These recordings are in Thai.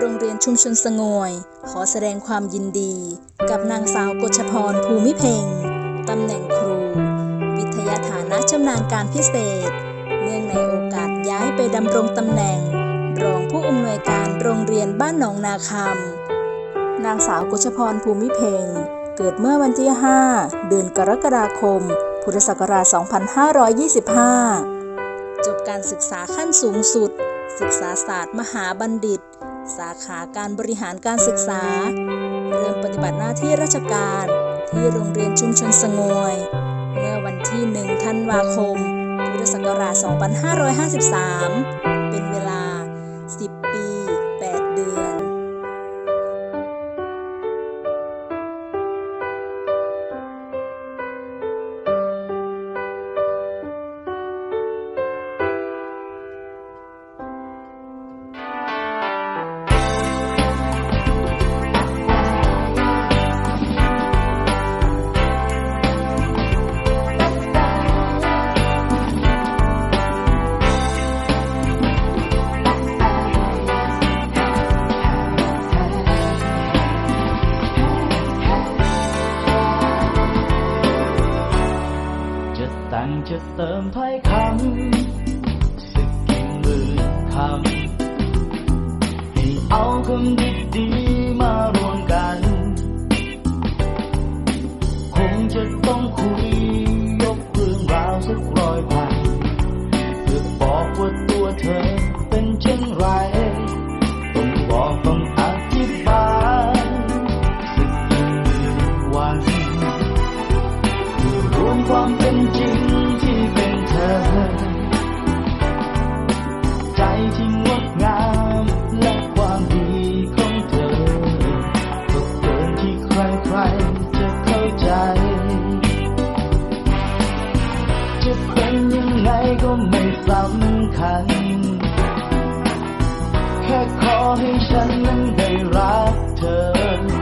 โรงเรียนชุมชนสงวย ขอแสดงความยินดี กับนางสาวกชพรภูมิเพ็งตำแหน่งครู วิทยาฐานะชำนาญการพิเศษ เนื่องในโอกาสย้ายไปดำรงตำแหน่ง รองผู้อำนวยการโรงเรียนบ้านหนองนาคำนางสาวกชพรภูมิเพ็งเกิดเมื่อวันที่ 5 เดือนกรกฎาคม พุทธศักราช 2525 จบการศึกษาขั้นสูงสุด ศึกษาศาสตร์มหาบัณฑิต สาขาการบริหารการศึกษา เริ่มปฏิบัติหน้าที่ราชการที่โรงเรียนชุมชนสงวย เมื่อวันที่ 1 ธันวาคม พุทธศักราช 2553 เป็นเวลา จะแต่งจะเติมถ้อยคำสักกี่หมื่นคำให้เอาคำดีๆมา ใครจะเข้าใจ จะเป็นยังไงก็ไม่สำคัญ แค่ขอให้ฉันนั้นได้รักเธอ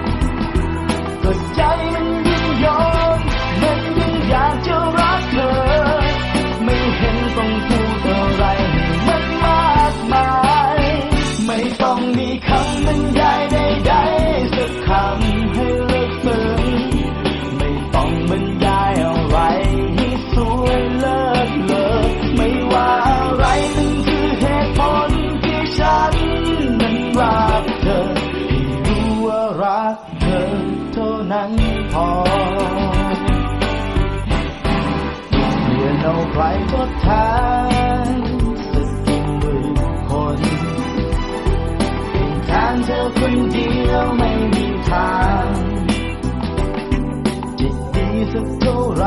เท่าไร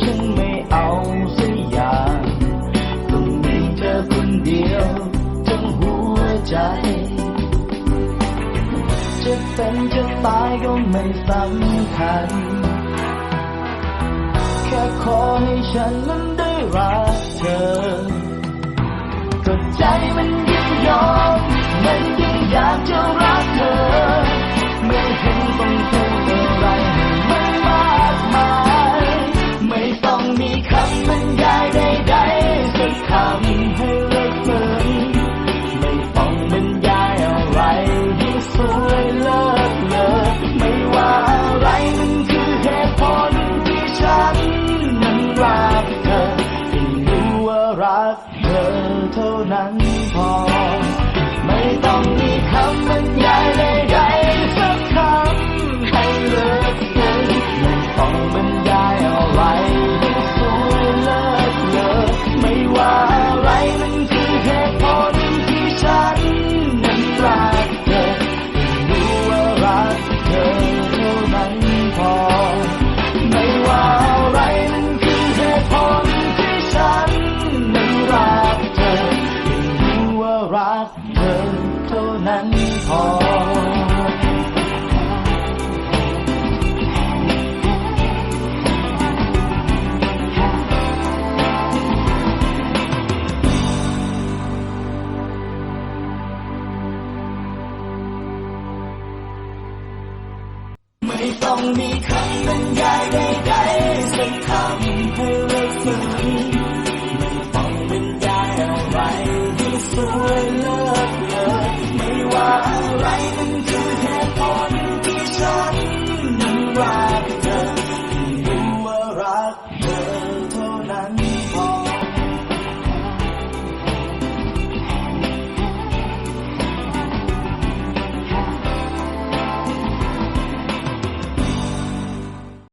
ฉันไม่เอาสักอย่างต้องมีเธอคนเดียวทั้งหัวใจ จะเป็นจะตายก็ไม่สำคัญ แค่ขอให้ฉันนั้นได้รักเธอก็ใจมันยิ่งยอมมันยิ่งอยากจะรักเธอ ไม่เห็นต้องพูดอ ต้องมีคำบรรยาย กเธอเท่านั้นพอ ไม่ต้องมีคำบรรยายใดๆสักคำ